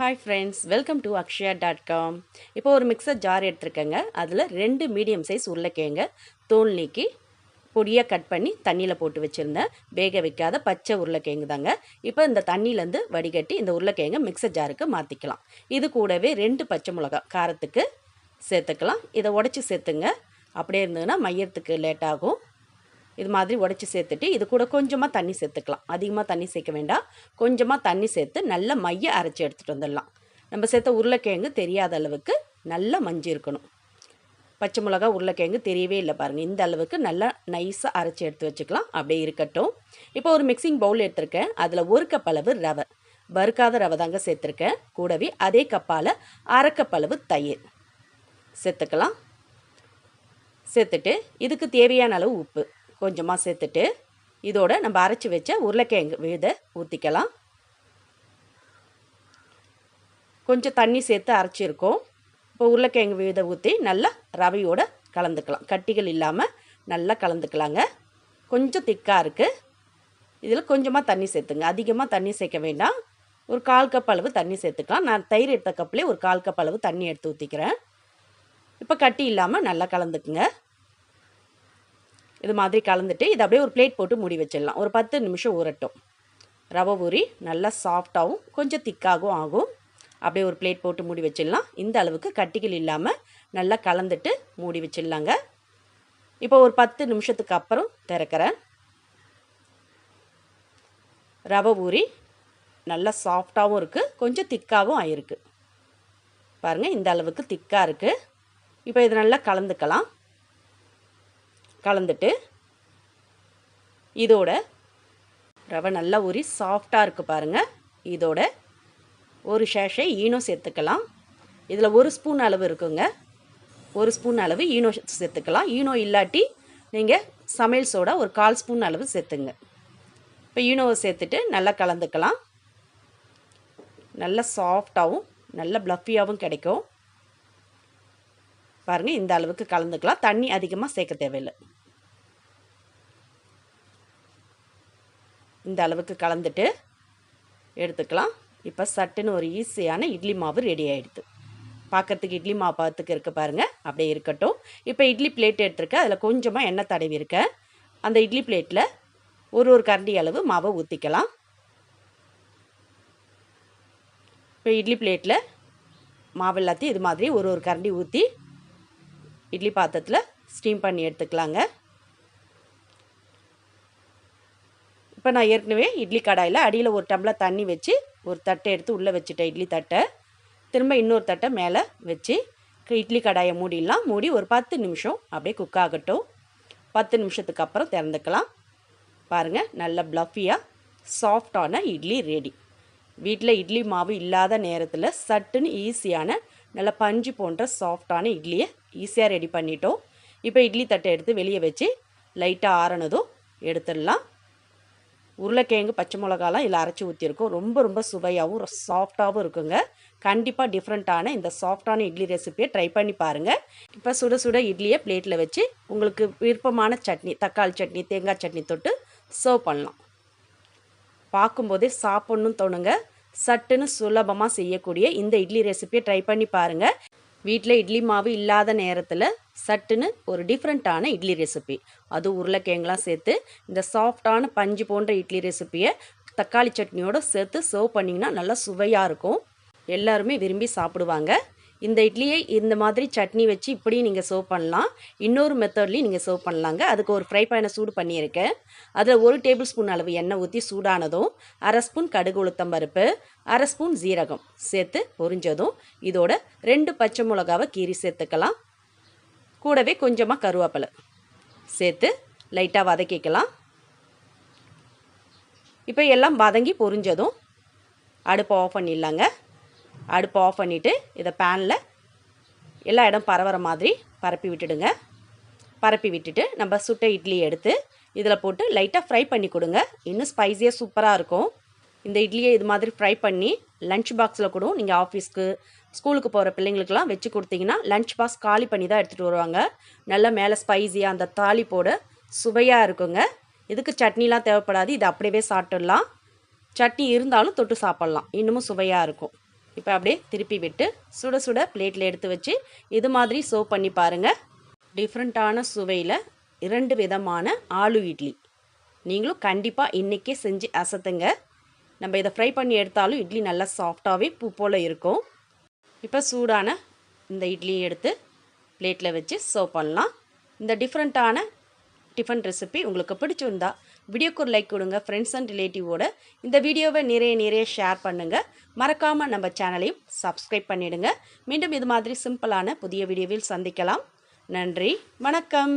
Hi friends welcome to Akshaya dot com இப்போ ஒரு mixer jar எடுத்துருக்கேங்க. அதில் ரெண்டு மீடியம் சைஸ் உருளைக்கிழங்க தோல் நீக்கி பொடியாக கட் பண்ணி தண்ணியில் போட்டு வச்சுருந்தேன். வேக வைக்காத பச்சை உருளைக்கிழங்கு தாங்க. இப்போ இந்த தண்ணியிலேருந்து வடிகட்டி இந்த உருளைக்கிழங்க மிக்சர் ஜாருக்கு மாற்றிக்கலாம் இது கூடவே ரெண்டு பச்சை மிளகா காரத்துக்கு சேர்த்துக்கலாம். இதை உடச்சி சேர்த்துங்க. அப்படியே இருந்ததுன்னா மையத்துக்கு லேட் ஆகும். இது மாதிரி உடச்சி சேர்த்துட்டு இது கூட கொஞ்சமாக தண்ணி சேர்த்துக்கலாம். அதிகமாக தண்ணி சேர்க்க வேண்டாம். கொஞ்சமாக தண்ணி சேர்த்து நல்ல மைய அரைச்சி எடுத்துகிட்டு வந்துடலாம். நம்ம சேர்த்த உருளைக்கிழங்கு தெரியாத அளவுக்கு நல்லா மஞ்சி இருக்கணும். பச்சை மிளகா உருளைக்கிழங்கு தெரியவே இல்லை பாருங்கள் இந்த அளவுக்கு நல்லா நைஸாக அரைச்சி எடுத்து வச்சுக்கலாம். அப்படியே இருக்கட்டும். இப்போ ஒரு மிக்சிங் பவுல் எடுத்திருக்கேன். அதில் ஒரு கப் அளவு ரவை. வறுக்காத ரவை தாங்க சேர்த்துருக்கேன். கூடவே அதே கப்பால் அரை கப் அளவு தயிர். சேர்த்துக்கலாம். சேர்த்துட்டு இதுக்கு தேவையான அளவு உப்பு. கொஞ்சமாக சேர்த்துட்டு இதோட நம்ம அரைச்சி வச்ச உருளைக்கிழங்கு விழுத ஊற்றிக்கலாம் கொஞ்சம் தண்ணி சேர்த்து அரைச்சிருக்கோம். இப்போ உருளைக்கிழங்கு விழுத ஊற்றி நல்லா ரவையோடு கலந்துக்கலாம். கட்டிகள் இல்லாமல் நல்லா கலந்துக்கலாங்க. கொஞ்சம் திக்காக இருக்குது இதில் கொஞ்சமாக தண்ணி சேர்த்துங்க. அதிகமாக தண்ணி சேர்க்க வேண்டாம். ஒரு கால் கப் அளவு தண்ணி சேர்த்துக்கலாம். நான் தயிர் எடுத்த கப்லேயே ஒரு கால் கப் அளவு தண்ணி எடுத்து ஊற்றிக்கிறேன் இப்போ கட்டி இல்லாமல் நல்லா கலந்துக்குங்க. இது மாதிரி கலந்துட்டு இதை அப்படியே ஒரு பிளேட் போட்டு மூடி வச்சிடலாம். ஒரு பத்து நிமிஷம் ஊறட்டும். ரவை ஊறி நல்லா சாஃப்டாகவும் கொஞ்சம் திக்காகவும் ஆகும். அப்படியே ஒரு பிளேட் போட்டு மூடி வச்சிடலாம். இந்த அளவுக்கு கட்டிகள் இல்லாமல் நல்லா கலந்துட்டு மூடி வச்சிடலாங்க. இப்போ ஒரு பத்து நிமிஷத்துக்கு அப்புறம் திறக்கிறேன் ரவை ஊறி நல்லா சாஃப்டாகவும் இருக்குது கொஞ்சம் திக்காகவும் ஆயிருக்கு. பாருங்கள் இந்த அளவுக்கு திக்காக இருக்குது இப்போ இது நல்லா கலந்துக்கலாம். கலந்துட்டு இதோட ரவை நல்லா ஊறி சாஃப்டாக இருக்குது பாருங்கள் இதோட ஒரு ஷேஷை ஈனோ சேர்த்துக்கலாம். இதில் ஒரு ஸ்பூன் அளவு இருக்குங்க. ஒரு ஸ்பூன் அளவு ஈனோ சேர்த்துக்கலாம். ஈனோ இல்லாட்டி நீங்கள் சமையல் சோடா ஒரு கால் ஸ்பூன் அளவு சேர்த்துங்க. இப்போ ஈனோவை சேர்த்துட்டு நல்லா கலந்துக்கலாம். நல்லா சாஃப்டாகவும் நல்ல ப்ளஃபியாகவும் கிடைக்கும். பாருங்கள் இந்த அளவுக்கு கலந்துக்கலாம். தண்ணி அதிகமாக சேர்க்க தேவையில்லை. இந்த அளவுக்கு கலந்துட்டு எடுத்துக்கலாம். இப்போ சட்டுன்னு ஒரு ஈஸியான இட்லி மாவு ரெடி ஆகிடுது பார்க்கறதுக்கு இட்லி மாவு பார்த்துக்கு இருக்க பாருங்கள் அப்படியே இருக்கட்டும். இப்போ இட்லி பிளேட் எடுத்துருக்கேன். அதில் கொஞ்சமாக எண்ணெய் தடவி இருக்கேன். அந்த இட்லி பிளேட்டில் ஒரு ஒரு கரண்டி அளவு மாவை ஊற்றிக்கலாம் இப்போ இட்லி பிளேட்டில் மாவு எல்லாத்தையும் இது மாதிரி ஒரு ஒரு கரண்டி ஊற்றி இட்லி பாத்திரத்தில் ஸ்டீம் பண்ணி எடுத்துக்கலாங்க. இப்போ நான் ஏற்கனவே இட்லி கடாயில் அடியில் ஒரு டம்ளர் தண்ணி வச்சு ஒரு தட்டை எடுத்து உள்ளே வச்சுட்டேன் இட்லி தட்டை. திரும்ப இன்னொரு தட்டை மேலே வச்சு இட்லி கடாயை மூடிடலாம். மூடி ஒரு பத்து நிமிஷம் அப்படியே குக் ஆகட்டும். பத்து நிமிஷத்துக்கு அப்புறம் திறந்துக்கலாம். பாருங்கள் நல்ல ப்ளஃபியாக சாஃப்டான இட்லி ரெடி வீட்டில் இட்லி மாவு இல்லாத நேரத்தில் சட்டுன்னு ஈஸியான நல்ல பஞ்சு போன்ற சாஃப்டான இட்லியை ஈஸியாக ரெடி பண்ணிட்டோம். இப்போ இட்லி தட்டை எடுத்து வெளியே வச்சு லைட்டாக ஆறனதும் எடுத்துடலாம். உருளைக்கிழங்கு பச்சை மிளகாலாம் இதில் அரைச்சி ஊற்றிருக்கும் ரொம்ப ரொம்ப சுவையாகவும் சாஃப்டாகவும் இருக்குங்க. கண்டிப்பாக டிஃப்ரெண்ட்டான இந்த சாஃப்டான இட்லி ரெசிப்பியை ட்ரை பண்ணி பாருங்கள் இப்போ சுட சுட இட்லியை பிளேட்டில் வச்சு உங்களுக்கு விருப்பமான சட்னி தக்காளி சட்னி தேங்காய் சட்னி தொட்டு சர்வ் பண்ணலாம். பார்க்கும்போதே சாப்பிட்ணும் தோணுங்க. சட்டுன்னு சுலபமாக செய்யக்கூடிய இந்த இட்லி ரெசிப்பியை ட்ரை பண்ணி பாருங்கள் வீட்டில் இட்லி மாவு இல்லாத நேரத்தில் சட்டுன்னு ஒரு டிஃப்ரெண்ட்டான இட்லி ரெசிபி அது உருளைக்கிழங்குலாம் சேர்த்து இந்த சாஃப்டான பஞ்சு போன்ற இட்லி ரெசிப்பியை தக்காளி சட்னியோடு சேர்த்து சர்வ் பண்ணிங்கன்னா நல்லா சுவையாக இருக்கும். எல்லாருமே விரும்பி சாப்பிடுவாங்க. இந்த இட்லியை இந்த மாதிரி சட்னி வச்சு இப்படியும் நீங்கள் சர்வ் பண்ணலாம். இன்னொரு மெத்தட்லேயும் நீங்கள் சர்வ் பண்ணலாங்க. அதுக்கு ஒரு ஃப்ரை பேனை சூடு பண்ணியிருக்கேன். அதில் ஒரு டேபிள் ஸ்பூன் அளவு எண்ணெய் ஊற்றி சூடானதும் அரை ஸ்பூன் கடுகு உளுத்தம் பருப்பு அரை ஸ்பூன் ஜீரகம் சேர்த்து பொரிஞ்சதும் இதோட ரெண்டு பச்சை மிளகாவை கீரி சேர்த்துக்கலாம். கூடவே கொஞ்சமாக கருவேப்பிலை சேர்த்து லைட்டாக வதக்கிக்கலாம். இப்போ எல்லாம் வதங்கி பொரிஞ்சதும் அடுப்பை ஆஃப் பண்ணிடலாங்க. அடுப்பை ஆஃப் பண்ணிவிட்டு இதை பேனில் எல்லா இடம் பரவுற மாதிரி பரப்பி விட்டுடுங்க. பரப்பி விட்டுட்டு நம்ம சுட்ட இட்லி எடுத்து இதில் போட்டு லைட்டாக ஃப்ரை பண்ணி கொடுங்க. இன்னும் ஸ்பைஸியாக சூப்பராக இருக்கும். இந்த இட்லியை இது மாதிரி ஃப்ரை பண்ணி லன்ச் பாக்ஸில் கூட நீங்கள் ஆஃபீஸ்க்கு ஸ்கூலுக்கு போகிற பிள்ளைங்களுக்கெல்லாம் வச்சு கொடுத்தீங்கன்னா லன்ச் பாக்ஸ் காலி பண்ணி தான் எடுத்துகிட்டு வருவாங்க. நல்லா மேலே ஸ்பைஸியாக அந்த தாளிப்போட சுவையாக இருக்குங்க. இதுக்கு சட்னிலாம் தேவைப்படாது. இது அப்படியே சாப்பிட்டுடலாம். சட்னி இருந்தாலும் தொட்டு சாப்பிட்லாம். இன்னமும் சுவையாக இருக்கும். இப்போ அப்படியே திருப்பி விட்டு சுட சுட பிளேட்டில் எடுத்து வச்சு இது மாதிரி சர்வ் பண்ணி பாருங்கள் டிஃப்ரெண்ட்டான சுவையில் இரண்டு விதமான ஆலு இட்லி. நீங்களும் கண்டிப்பாக இன்றைக்கே செஞ்சு அசத்துங்க. நம்ம இதை ஃப்ரை பண்ணி எடுத்தாலும் இட்லி நல்லா சாஃப்டாகவே பூ போல் இருக்கும். இப்போ சூடான இந்த இட்லியை எடுத்து பிளேட்டில் வச்சு சர்வ் பண்ணலாம். இந்த டிஃப்ரெண்ட்டான டிஃபன் ரெசிபி உங்களுக்கு பிடிச்சிருந்தா வீடியோக்கு ஒரு லைக் கொடுங்க ஃப்ரெண்ட்ஸ் அண்ட் ரிலேட்டிவோட இந்த வீடியோவை நிறைய நிறைய ஷேர் பண்ணுங்கள் மறக்காமல் நம்ம சேனலையும் சப்ஸ்கிரைப் பண்ணிவிடுங்க மீண்டும் இது மாதிரி சிம்பிளான புதிய வீடியோவில் சந்திக்கலாம். நன்றி வணக்கம்.